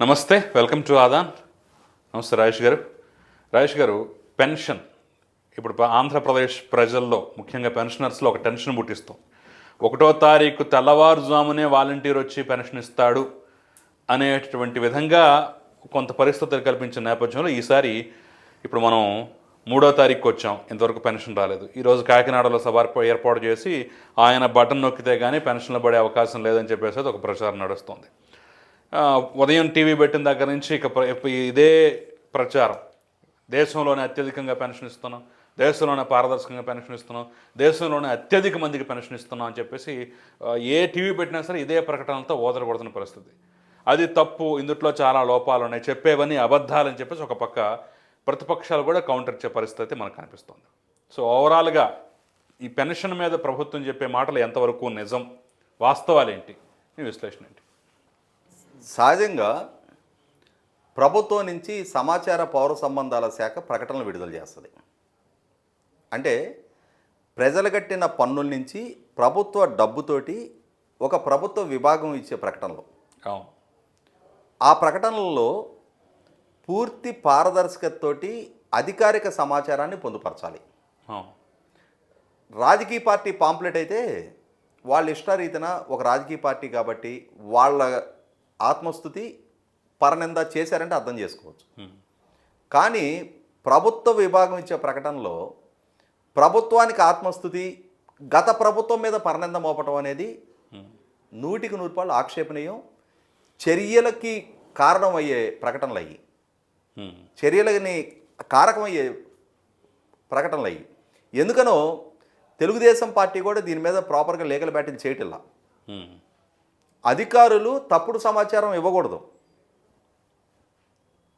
నమస్తే welcome to Aadan. నమస్తే రాజేష్ గారు. రాజేష్ గారు పెన్షన్. ఇప్పుడు ఆంధ్రప్రదేశ్ ప్రజల్లో ముఖ్యంగా పెన్షనర్స్లో ఒక టెన్షన్ పుట్టిస్తాం. ఒకటో తారీఖు తెల్లవారుజామునే వాలంటీర్ వచ్చి పెన్షన్ ఇస్తాడు అనేటటువంటి విధంగా కొంత పరిస్థితులు కల్పించిన నేపథ్యంలో ఈసారి ఇప్పుడు మనం మూడో తారీఖుకి వచ్చాం. ఇంతవరకు పెన్షన్ రాలేదు. ఈరోజు కాకినాడలో సభ ఏర్పాటు చేసి ఆయన బటన్ నొక్కితే కానీ పెన్షన్లు పడే అవకాశం లేదని చెప్పేసి అది ఒక ప్రచారం నడుస్తుంది. ఉదయం టీవీ పెట్టిన దగ్గర నుంచి ఇక ప్ర- ఇదే ప్రచారం. దేశంలోనే అత్యధికంగా పెన్షన్ ఇస్తున్నాం దేశంలోనే పారదర్శకంగా పెన్షన్ ఇస్తున్నాం దేశంలోనే అత్యధిక మందికి పెన్షన్ ఇస్తున్నాం అని చెప్పేసి ఏ టీవీ పెట్టినా సరే ఇదే ప్రకటనలతో ఓదరపడుతున్న పరిస్థితి. అది తప్పు ఇందుట్లో చాలా లోపాలు ఉన్నాయి చెప్పేవన్నీ అబద్ధాలని చెప్పేసి ఒక పక్క ప్రతిపక్షాలు కూడా కౌంటర్ ఇచ్చే పరిస్థితి మనకు కనిపిస్తుంది. సో ఓవరాల్గా ఈ పెన్షన్ మీద ప్రభుత్వం చెప్పే మాటలు ఎంతవరకు నిజం వాస్తవాలు ఏంటి మీ విశ్లేషణ ఏంటి? సహజంగా ప్రభుత్వం నుంచి సమాచార పౌర సంబంధాల శాఖ ప్రకటనలు విడుదల చేస్తుంది. అంటే ప్రజలు కట్టిన పన్నుల నుంచి ప్రభుత్వ డబ్బుతోటి ఒక ప్రభుత్వ విభాగం ఇచ్చే ప్రకటనలు. ఆ ప్రకటనలలో పూర్తి పారదర్శకతతోటి అధికారిక సమాచారాన్ని పొందుపరచాలి. రాజకీయ పార్టీ పాంప్లెట్ అయితే వాళ్ళ ఇష్టరీతిన ఒక రాజకీయ పార్టీ కాబట్టి వాళ్ళ ఆత్మస్థుతి పరనింద చేశారంటే అర్థం చేసుకోవచ్చు. కానీ ప్రభుత్వ విభాగం ఇచ్చే ప్రకటనలో ప్రభుత్వానికి ఆత్మస్థుతి గత ప్రభుత్వం మీద పరనింద మోపటం అనేది నూటికి నూరు రూపాయలు ఆక్షేపణీయం చర్యలకి కారణమయ్యే ప్రకటనలు అయ్యి. చర్యలని కారకమయ్యే ప్రకటనలు అయ్యి ఎందుకనో తెలుగుదేశం పార్టీ కూడా దీని మీద ప్రాపర్గా లీగల్ బ్యాటిల్ చేయటిల్లా Hmm. అధికారులు తప్పుడు సమాచారం ఇవ్వకూడదు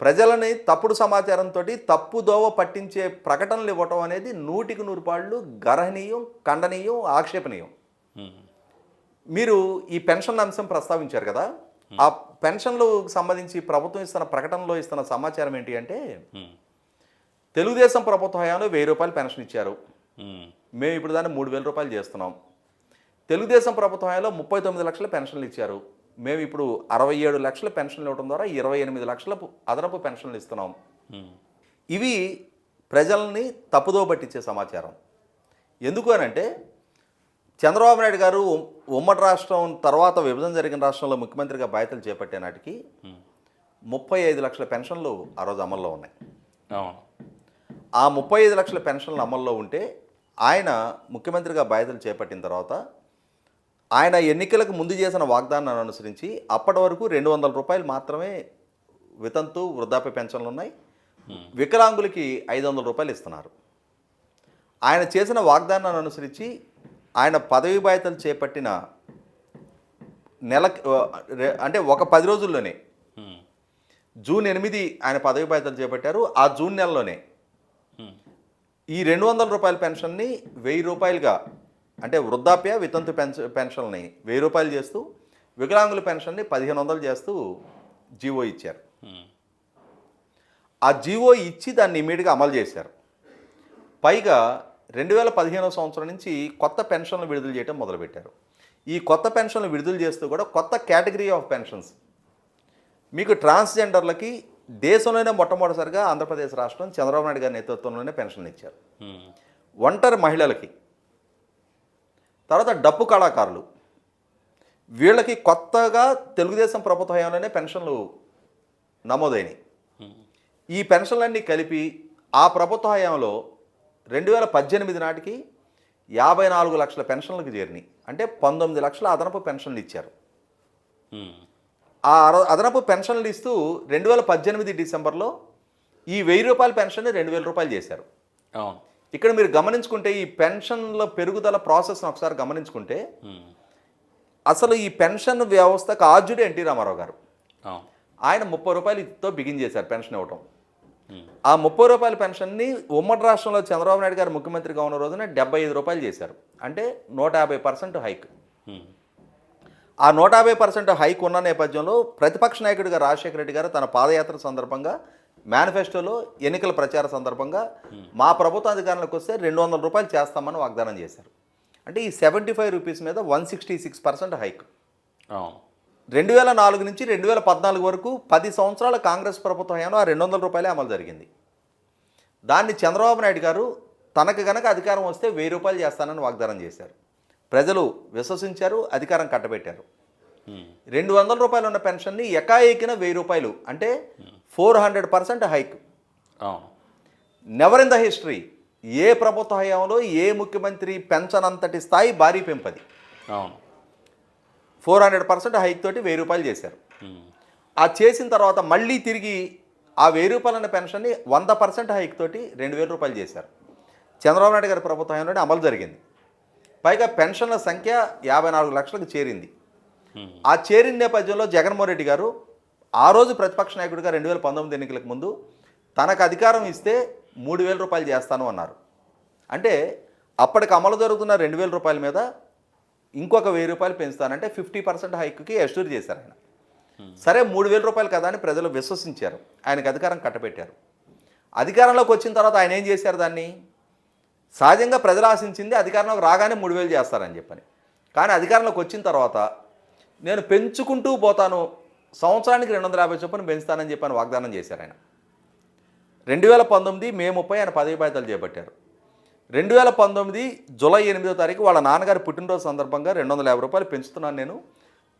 ప్రజలని తప్పుడు సమాచారంతో తప్పు దోవ పట్టించే ప్రకటనలు ఇవ్వటం అనేది నూటికి నూరు పాళ్ళు గర్హనీయం ఖండనీయం ఆక్షేపణీయం. మీరు ఈ పెన్షన్ అంశం ప్రస్తావించారు కదా ఆ పెన్షన్లకు సంబంధించి ప్రభుత్వం ఇస్తున్న ప్రకటనలో ఇస్తున్న సమాచారం ఏంటి అంటే. తెలుగుదేశం ప్రభుత్వ హయాంలో వెయ్యి రూపాయలు పెన్షన్ ఇచ్చారు. మేము ఇప్పుడు దాన్ని మూడు వేల రూపాయలు చేస్తున్నాం తెలుగుదేశం ప్రభుత్వ హయాంలో ముప్పై తొమ్మిది లక్షల పెన్షన్లు ఇచ్చారు. మేము ఇప్పుడు అరవై ఏడు లక్షల పెన్షన్లు ఇవ్వడం ద్వారా ఇరవై ఎనిమిది లక్షల అదనపు పెన్షన్లు ఇస్తున్నాం. ఇవి ప్రజల్ని తప్పుదో పట్టించే సమాచారం. ఎందుకు అని అంటే చంద్రబాబు నాయుడు గారు ఉమ్- ఉమ్మడి రాష్ట్రం తర్వాత విభజన జరిగిన రాష్ట్రంలో ముఖ్యమంత్రిగా బాధ్యతలు చేపట్టే నాటికి. ముప్పై ఐదు లక్షల పెన్షన్లు ఆ రోజు అమల్లో ఉన్నాయి. ఆ ముప్పై ఐదు లక్షల పెన్షన్లు అమల్లో ఉంటే ఆయన ముఖ్యమంత్రిగా బాధ్యతలు చేపట్టిన తర్వాత ఆయన ఎన్నికలకు ముందు చేసిన వాగ్దానాన్ని అనుసరించి అప్పటి వరకు రెండు వందల రూపాయలు మాత్రమే వితంతు వృద్ధాప్య పెన్షన్లు ఉన్నాయి వికలాంగులకి ఐదు వందల రూపాయలు ఇస్తున్నారు ఆయన చేసిన వాగ్దానాన్ని అనుసరించి ఆయన పదవి బాధ్యతలు చేపట్టిన నెల అంటే ఒక పది రోజుల్లోనే Hmm. జూన్ ఎనిమిది ఆయన పదవి బాధ్యతలు చేపట్టారు ఆ జూన్ నెలలోనే Hmm. ఈ రెండు వందల రూపాయల పెన్షన్ని వెయ్యి రూపాయలుగా అంటే వృద్ధాప్య వితంతు పెన్ష పెన్షన్ని వెయ్యి రూపాయలు చేస్తూ వికలాంగుల పెన్షన్ని పదిహేను వందలు చేస్తూ జీవో ఇచ్చారు. ఆ జీవో ఇచ్చి దాన్ని ఇమీడియట్గా అమలు చేశారు పైగా రెండు వేల పదిహేనవ సంవత్సరం నుంచి కొత్త పెన్షన్లు విడుదల చేయడం మొదలుపెట్టారు ఈ కొత్త పెన్షన్లు విడుదల చేస్తూ కూడా కొత్త కేటగిరీ ఆఫ్ పెన్షన్స్ మీకు ట్రాన్స్జెండర్లకి దేశంలోనే మొట్టమొదటిసారిగా ఆంధ్రప్రదేశ్ రాష్ట్రం చంద్రబాబు నాయుడు గారి నేతృత్వంలోనే పెన్షన్లు ఇచ్చారు. ఒంటరి మహిళలకి తర్వాత డప్పు కళాకారులు. వీళ్ళకి కొత్తగా తెలుగుదేశం ప్రభుత్వ హయాంలోనే పెన్షన్లు నమోదైనవి ఈ పెన్షన్లన్నీ కలిపి ఆ ప్రభుత్వ హయాంలో రెండు వేల పద్దెనిమిది నాటికి యాభై నాలుగు లక్షల పెన్షన్లకు చేరినాయి. అంటే పంతొమ్మిది లక్షల అదనపు పెన్షన్లు ఇచ్చారు. ఆ అదనపు పెన్షన్లు ఇస్తూ రెండు వేల పద్దెనిమిది డిసెంబర్లో ఈ వెయ్యి రూపాయల పెన్షన్ రెండు వేల రూపాయలు చేశారు. అవును. ఇక్కడ మీరు గమనించుకుంటే ఈ పెన్షన్ల పెరుగుదల ప్రాసెస్ని ఒకసారి గమనించుకుంటే. అసలు ఈ పెన్షన్ వ్యవస్థకు ఆద్యుడు ఎన్టీ రామారావు గారు ఆయన ముప్పై రూపాయలతో బిగిన్ చేశారు పెన్షన్ ఇవ్వటం. ఆ ముప్పై రూపాయల పెన్షన్ని ఉమ్మడి రాష్ట్రంలో చంద్రబాబు నాయుడు గారు ముఖ్యమంత్రిగా ఉన్న రోజున డెబ్బై ఐదు రూపాయలు చేశారు అంటే నూట యాభై పర్సెంట్ హైక్. ఆ నూట యాభై పర్సెంట్ హైక్ ఉన్న నేపథ్యంలో ప్రతిపక్ష నాయకుడిగా రాజశేఖర రెడ్డి గారు తన పాదయాత్ర సందర్భంగా మేనిఫెస్టోలో ఎన్నికల ప్రచార సందర్భంగా మా ప్రభుత్వ అధికారంలోకి వస్తే రెండు వందల రూపాయలు చేస్తామని వాగ్దానం చేశారు. అంటే ఈ సెవెంటీ ఫైవ్ రూపీస్ మీద one sixty six percent hike. రెండు వేల నాలుగు నుంచి రెండు వేల పద్నాలుగు వరకు పది సంవత్సరాల కాంగ్రెస్ ప్రభుత్వ హయాంలో ఆ రెండు వందల రూపాయలే అమలు జరిగింది. దాన్ని చంద్రబాబు నాయుడు గారు తనకు గనక అధికారం వస్తే వెయ్యి రూపాయలు చేస్తానని వాగ్దానం చేశారు. ప్రజలు విశ్వసించారు అధికారం కట్టబెట్టారు. రెండు వందల రూపాయలు ఉన్న పెన్షన్ని ఎకాఏకిన వెయ్యి రూపాయలు. అంటే four hundred percent hike. Never in the history. ఏ ప్రభుత్వ హయాంలో ఏ ముఖ్యమంత్రి పెన్షన్ అంతటి స్థాయి భారీ పెంపది? అవును. ఫోర్ హండ్రెడ్ పర్సెంట్ హైక్ తోటి వెయ్యి రూపాయలు చేశారు. ఆ చేసిన తర్వాత మళ్ళీ తిరిగి ఆ వెయ్యి రూపాయల ఉన్న పెన్షన్ని వంద పర్సెంట్ హైక్ తోటి రెండు వేల రూపాయలు చేశారు. చంద్రబాబు నాయుడు గారి ప్రభుత్వ హయాంలోనే అమలు జరిగింది. పైగా పెన్షన్ల సంఖ్య యాభై నాలుగు లక్షలకు చేరింది. ఆ చేరిన నేపథ్యంలో జగన్మోహన్ రెడ్డి గారు ఆ రోజు ప్రతిపక్ష నాయకుడిగా రెండు వేల పంతొమ్మిది ఎన్నికలకు ముందు తనకు అధికారం ఇస్తే మూడు వేల రూపాయలు చేస్తాను అన్నారు. అంటే అప్పటికి అమలు జరుగుతున్న రెండు వేల రూపాయల మీద ఇంకొక వెయ్యి రూపాయలు పెంచుతానంటే ఫిఫ్టీ పర్సెంట్ హైక్కి ఎస్టూర్ చేశారు ఆయన. సరే మూడు వేల రూపాయలు కదా అని ప్రజలు విశ్వసించారు. ఆయనకు అధికారం కట్టబెట్టారు. అధికారంలోకి వచ్చిన తర్వాత ఆయన ఏం చేశారు దాన్ని? సహజంగా ప్రజలు ఆశించింది అధికారంలోకి రాగానే మూడు వేలు చేస్తారని చెప్పని. కానీ అధికారంలోకి వచ్చిన తర్వాత నేను పెంచుకుంటూ పోతాను సంవత్సరానికి రెండు వందల యాభై చొప్పున పెంచుతానని చెప్పాను వాగ్దానం చేశారు ఆయన. రెండు వేల పంతొమ్మిది మే ముప్పై ఆయన పదవి బాధ్యతలు చేపట్టారు. రెండు వేల పంతొమ్మిది జూలై ఎనిమిదో తారీఖు వాళ్ళ నాన్నగారి పుట్టినరోజు సందర్భంగా రెండు వందల యాభై రూపాయలు పెంచుతున్నాను నేను.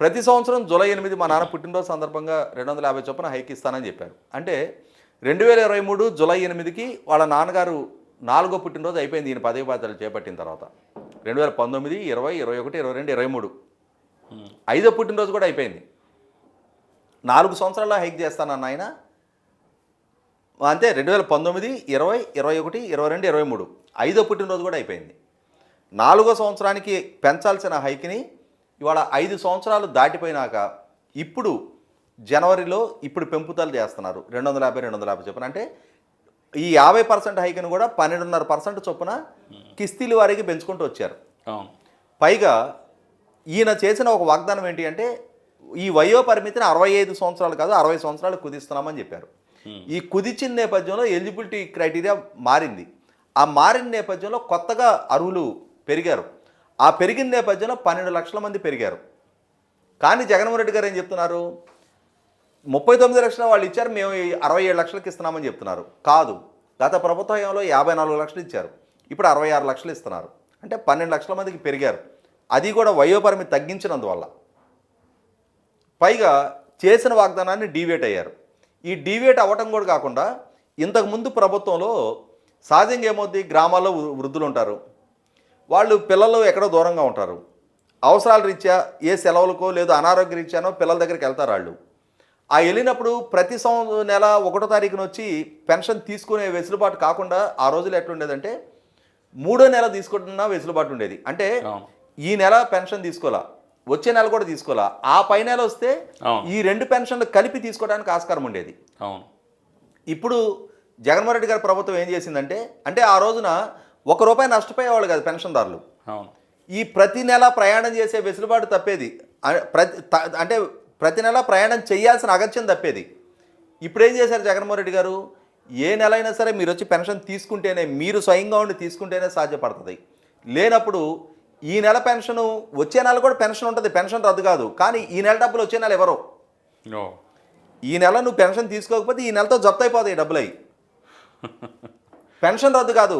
ప్రతి సంవత్సరం జూలై ఎనిమిది మా నాన్న పుట్టినరోజు సందర్భంగా రెండు వందల యాభై చొప్పున హైక్ ఇస్తానని చెప్పారు. అంటే రెండు వేల ఇరవై మూడు జూలై ఎనిమిదికి వాళ్ళ నాన్నగారు నాలుగో పుట్టినరోజు అయిపోయింది ఈయన పదవి బాధ్యతలు చేపట్టిన తర్వాత. రెండు వేల పంతొమ్మిది ఇరవై ఇరవై ఒకటి ఇరవై రెండు ఇరవై మూడు. ఐదో పుట్టినరోజు కూడా అయిపోయింది. నాలుగు సంవత్సరాల్లో హైక్ చేస్తానన్న ఆయన. అంతే రెండు వేల పంతొమ్మిది ఇరవై ఇరవై ఒకటి ఇరవై రెండు ఇరవై మూడు. ఐదో పుట్టినరోజు కూడా అయిపోయింది. నాలుగో సంవత్సరానికి పెంచాల్సిన హైక్ని ఇవాళ ఐదు సంవత్సరాలు దాటిపోయినాక ఇప్పుడు జనవరిలో ఇప్పుడు పెంపుదల చేస్తున్నారు. రెండు వందల యాభై రెండు వందల యాభై చొప్పున. అంటే ఈ యాభై పర్సెంట్ హైక్ని కూడా పన్నెండున్నర పర్సెంట్ చొప్పున కిస్తీల వారికి పెంచుకుంటూ వచ్చారు. పైగా ఈయన చేసిన ఒక వాగ్దానం ఏంటి అంటే ఈ వయో పరిమితిని అరవై ఐదు సంవత్సరాలు కాదు అరవై సంవత్సరాలు కుదిస్తున్నామని చెప్పారు. ఈ కుదించిన నేపథ్యంలో ఎలిజిబిలిటీ క్రైటీరియా మారింది. ఆ మారిన నేపథ్యంలో కొత్తగా అర్హులు పెరిగారు. ఆ పెరిగిన నేపథ్యంలో పన్నెండు లక్షల మంది పెరిగారు. కానీ జగన్మోహన్ రెడ్డి గారు ఏం చెప్తున్నారు? ముప్పై తొమ్మిది లక్షల వాళ్ళు ఇచ్చారు మేము ఈ అరవై ఏడు లక్షలకి ఇస్తున్నామని చెప్తున్నారు. కాదు గత ప్రభుత్వ హయాంలో యాభై నాలుగు లక్షలు ఇచ్చారు. ఇప్పుడు అరవై ఆరు లక్షలు ఇస్తున్నారు. అంటే పన్నెండు లక్షల మందికి పెరిగారు. అది కూడా వయోపరిమితి తగ్గించినందువల్ల. పైగా చేసిన వాగ్దానాన్ని డీవేట్ అయ్యారు. ఈ డీవేట్ అవ్వటం కూడా కాకుండా ఇంతకుముందు ప్రభుత్వంలో సహజంగా ఏమవుద్ది? గ్రామాల్లో వృ- వృద్ధులు ఉంటారు. వాళ్ళు పిల్లలు ఎక్కడో దూరంగా ఉంటారు. అవసరాల రీత్యా ఏ సెలవులకో లేదో అనారోగ్య రీత్యానో పిల్లల దగ్గరికి వెళ్తారు వాళ్ళు. ఆ వెళ్ళినప్పుడు ప్రతి సంవత్సరం నెల ఒకటో తారీఖున వచ్చి పెన్షన్ తీసుకునే వెసులుబాటు కాకుండా ఆ రోజులు ఎట్లుండేదంటే మూడో నెల తీసుకుంటున్న వెసులుబాటు ఉండేది. అంటే ఈ నెల పెన్షన్ తీసుకోవాలా? వచ్చే నెల కూడా తీసుకోవాలా? ఆ పై నెల వస్తే. ఈ రెండు పెన్షన్లు కలిపి తీసుకోవడానికి ఆస్కారం ఉండేది. అవును. ఇప్పుడు జగన్మోహన్ రెడ్డి గారి ప్రభుత్వం ఏం చేసిందంటే అంటే ఆ రోజున ఒక రూపాయి నష్టపోయేవాళ్ళు కాదు పెన్షన్దారులు. అవును. ఈ ప్రతి నెల ప్రయాణం చేసే వెసులుబాటు తప్పేది. ప్రతి అంటే ప్రతి నెల ప్రయాణం చేయాల్సిన అగత్యం తప్పేది. ఇప్పుడు ఏం చేశారు జగన్మోహన్ రెడ్డి గారు? ఏ నెల అయినా సరే మీరు వచ్చి పెన్షన్ తీసుకుంటేనే మీరు స్వయంగా ఉండి తీసుకుంటేనే సాధ్యపడుతుంది. లేనప్పుడు ఈ నెల పెన్షన్ వచ్చే నెల కూడా పెన్షన్ ఉంటుంది పెన్షన్ రద్దు కాదు. కానీ ఈ నెల డబ్బులు వచ్చే నెల ఎవరో? ఈ నెల నువ్వు పెన్షన్ తీసుకోకపోతే ఈ నెలతో జప్తు అయిపోతాయి డబ్బులు. అయి పెన్షన్ రద్దు కాదు.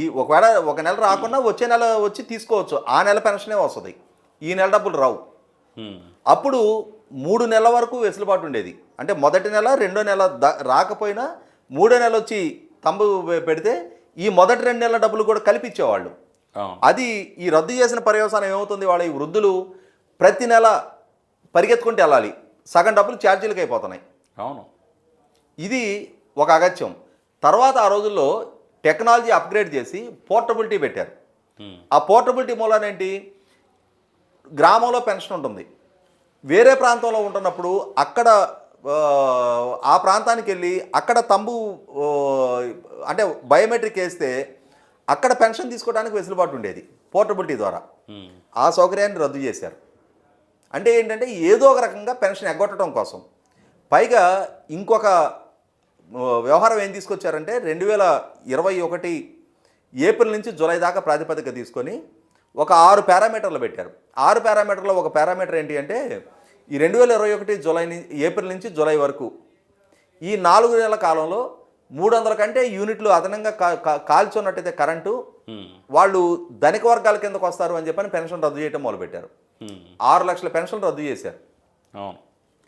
ఈ ఒకవేళ ఒక నెల రాకుండా వచ్చే నెల వచ్చి తీసుకోవచ్చు. ఆ నెల పెన్షనే వస్తుంది. ఈ నెల డబ్బులు రావు. అప్పుడు మూడు నెలల వరకు వెసులుబాటు ఉండేది. అంటే మొదటి నెల రెండో నెల ద రాకపోయినా మూడో నెల వచ్చి తంబు పెడితే ఈ మొదటి రెండు నెలల డబ్బులు కూడా కల్పించేవాళ్ళు. అది ఈ రద్దు చేసిన పర్యవసానం ఏమవుతుంది? వాళ్ళ ఈ వృద్ధులు ప్రతి నెల పరిగెత్తుకుంటూ వెళ్ళాలి. సగం డబ్బులు ఛార్జీలకు అయిపోతున్నాయి. అవును. ఇది ఒక అగత్యం. తర్వాత ఆ రోజుల్లో టెక్నాలజీ అప్గ్రేడ్ చేసి పోర్టబిలిటీ పెట్టారు. ఆ పోర్టబిలిటీ మూలాన ఏంటి? గ్రామంలో పెన్షన్ ఉంటుంది. వేరే ప్రాంతంలో ఉంటున్నప్పుడు అక్కడ ఆ, ప్రాంతానికి వెళ్ళి అక్కడ తంబు అంటే బయోమెట్రిక్ వేస్తే అక్కడ పెన్షన్ తీసుకోవడానికి వెసులుబాటు ఉండేది పోర్టబిలిటీ ద్వారా. ఉమ్, ఆ సౌకర్యాన్ని రద్దు చేశారు. అంటే ఏంటంటే ఏదో ఒక రకంగా పెన్షన్ ఎగ్గొట్టడం కోసం. పైగా ఇంకొక వ్యవహారం ఏం తీసుకొచ్చారంటే రెండు వేల ఇరవై ఒకటి ఏప్రిల్ నుంచి జూలై దాకా ప్రాతిపదిక తీసుకొని ఒక ఆరు పారామీటర్లు పెట్టారు. ఆరు పారామీటర్లో ఒక పారామీటర్ ఏంటి అంటే ఈ రెండు వేల ఇరవై ఒకటి జూలై ఏప్రిల్ నుంచి జూలై వరకు ఈ నాలుగు నెలల కాలంలో మూడు వందల కంటే యూనిట్లు అదనంగా కాల్చున్నట్టయితే కరెంటు వాళ్ళు ధనిక వర్గాల కిందకు వస్తారు అని చెప్పని పెన్షన్ రద్దు చేయడం మొదలుపెట్టారు. ఆరు లక్షల పెన్షన్లు రద్దు చేశారు.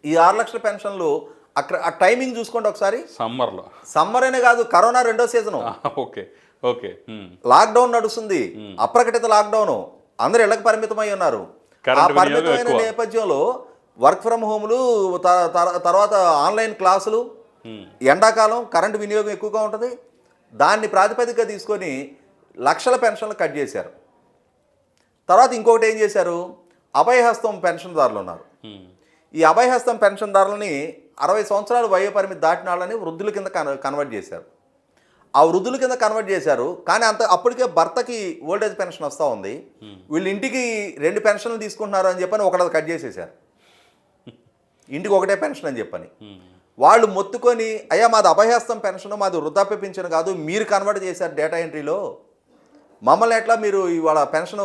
ఈ ఆరు లక్షల పెన్షన్లు అక్కడ ఆ టైమింగ్ చూసుకోండి ఒకసారి. సమ్మర్లో. సమ్మర్ అనే కాదు కరోనా రెండో సీజను. ఓకే ఓకే లాక్డౌన్ నడుస్తుంది. అప్రకటిత లాక్డౌన్. అందరు ఇళ్ళకు పరిమితమై ఉన్నారు. ఆ పరిమితమైన. నేపథ్యంలో వర్క్ ఫ్రమ్ హోమ్లు తర్వాత ఆన్లైన్ క్లాసులు ఎండాకాలం కరెంటు వినియోగం ఎక్కువగా ఉంటుంది. దాన్ని ప్రాతిపదికగా తీసుకొని లక్షల పెన్షన్లు కట్ చేశారు. తర్వాత ఇంకొకటి ఏం చేశారు? అభయహస్తం పెన్షన్దారులు ఉన్నారు. ఈ అభయహస్తం పెన్షన్దారులని అరవై సంవత్సరాలు వయో పరిమితి దాటిన వాళ్ళని వృద్ధుల కింద కన్ కన్వర్ట్ చేశారు. ఆ వృద్ధుల కింద కన్వర్ట్ చేశారు. కానీ అంత అప్పటికే భర్తకి ఓల్డేజ్ పెన్షన్ వస్తూ ఉంది. వీళ్ళు ఇంటికి రెండు పెన్షన్లు తీసుకుంటున్నారు అని చెప్పని ఒకటి కట్ చేసేసారు ఇంటికి ఒకటే పెన్షన్ అని చెప్పని. వాళ్ళు మొత్తుకొని అయ్యా మాది అభయహస్తం పెన్షన్ మాది వృద్ధాప్య పెన్షన్ కాదు మీరు కన్వర్ట్ చేశారు డేటా ఎంట్రీలో. మమ్మల్ని ఎట్లా మీరు ఇవాళ పెన్షన్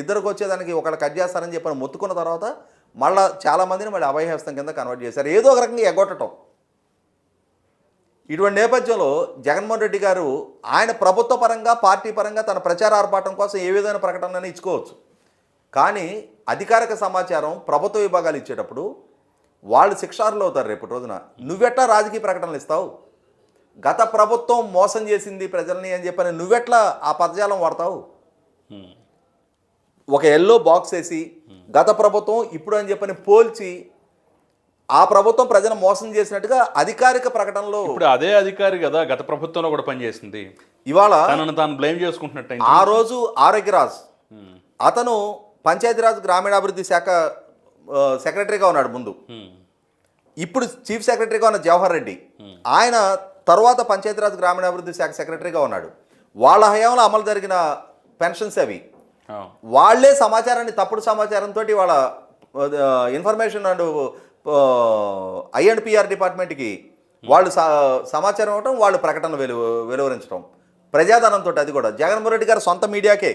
ఇద్దరికి వచ్చేదానికి ఒకళ్ళు కట్ చేస్తారని చెప్పని మొత్తుకున్న తర్వాత మళ్ళీ చాలామందిని మళ్ళీ అభయహస్తం కింద కన్వర్ట్ చేశారు. ఏదో ఒక రకంగా ఎగ్గొట్టడం ఇటువంటి నేపథ్యంలో జగన్మోహన్ రెడ్డి గారు ఆయన ప్రభుత్వ పరంగా పార్టీ పరంగా తన ప్రచార ఆర్పాటం కోసం ఏ విధమైన ప్రకటనని ఇచ్చుకోవచ్చు. కానీ అధికారిక సమాచారం ప్రభుత్వ విభాగాలు ఇచ్చేటప్పుడు వాళ్ళు శిక్షార్హులు అవుతారు రేపటి రోజున. నువ్వెట్లా రాజకీయ ప్రకటనలు ఇస్తావు? గత ప్రభుత్వం మోసం చేసింది ప్రజల్ని అని చెప్పని నువ్వెట్లా ఆ పదజాలం వాడతావు? ఒక ఎల్లో బాక్స్ వేసి గత ప్రభుత్వం ఇప్పుడు అని చెప్పని పోల్చి ఆ ప్రభుత్వం ప్రజలను మోసం చేసినట్టుగా అధికారిక ప్రకటనలో ఇప్పుడు అదే అధికారి కదా గత ప్రభుత్వంలో కూడా పనిచేసింది. ఇవాళ తనను తాను బ్లేమ్ చేసుకుంటున్నట్టు ఆ రోజు ఆరోగ్యరాజ్ అతను పంచాయతీరాజ్ గ్రామీణాభివృద్ధి శాఖ సెక్రటరీగా ఉన్నాడు ముందు. ఇప్పుడు చీఫ్ సెక్రటరీగా ఉన్న జవహర్ రెడ్డి. ఆయన తర్వాత పంచాయతీరాజ్ గ్రామీణాభివృద్ధి శాఖ సెక్రటరీగా ఉన్నాడు. వాళ్ళ హయాంలో అమలు జరిగిన పెన్షన్స్ అవి. వాళ్ళే సమాచారాన్ని తప్పుడు సమాచారంతో వాళ్ళ information and I and PR డిపార్ట్మెంట్కి వాళ్ళు సమాచారం ఇవ్వటం వాళ్ళు ప్రకటన వెలు వెలువరించడం ప్రజాధనంతో అది కూడా. జగన్మోహన్ రెడ్డి గారు సొంత మీడియాకే.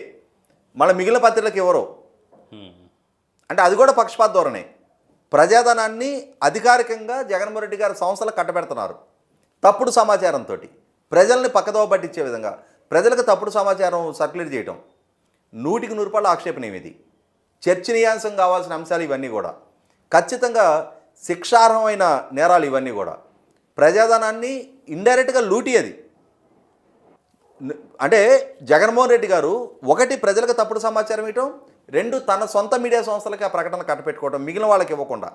మళ్ళీ మిగిలిన పత్రికలకు ఎవరో? అంటే అది కూడా పక్షపాత ధోరణే. ప్రజాధనాన్ని అధికారికంగా జగన్మోహన్ రెడ్డి గారి సంస్థలు కట్టబెడుతున్నారు. తప్పుడు సమాచారంతో ప్రజల్ని పక్కదోవ పట్టించే విధంగా. ప్రజలకు తప్పుడు సమాచారం సర్క్యులేట్ చేయటం. నూటికి నూరు రూపాయల ఆక్షేపణ ఇది చర్చనీయాంశం కావాల్సిన అంశాలు ఇవన్నీ కూడా. ఖచ్చితంగా శిక్షార్హమైన నేరాలు ఇవన్నీ కూడా. ప్రజాధనాన్ని ఇండైరెక్ట్గా లూటీ అది అంటే జగన్మోహన్ రెడ్డి గారు ఒకటి ప్రజలకు తప్పుడు సమాచారం ఇవ్వటం రెండు తన సొంత మీడియా సంస్థలకి ఆ ప్రకటన కట్టపెట్టుకోవడం మిగిలిన వాళ్ళకి ఇవ్వకుండా.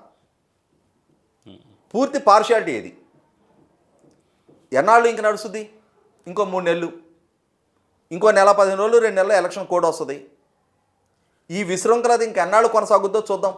పూర్తి పార్షియాలిటీ ఇది ఎన్నాళ్ళు ఇంక నడుస్తుంది? ఇంకో మూడు నెలలు. ఇంకో నెల పదిహేను రోజులు రెండు నెలలు ఎలక్షన్ కోడ్ వస్తుంది. ఈ విశృంఖలత ఇంకెన్నాళ్ళు కొనసాగుద్దో చూద్దాం.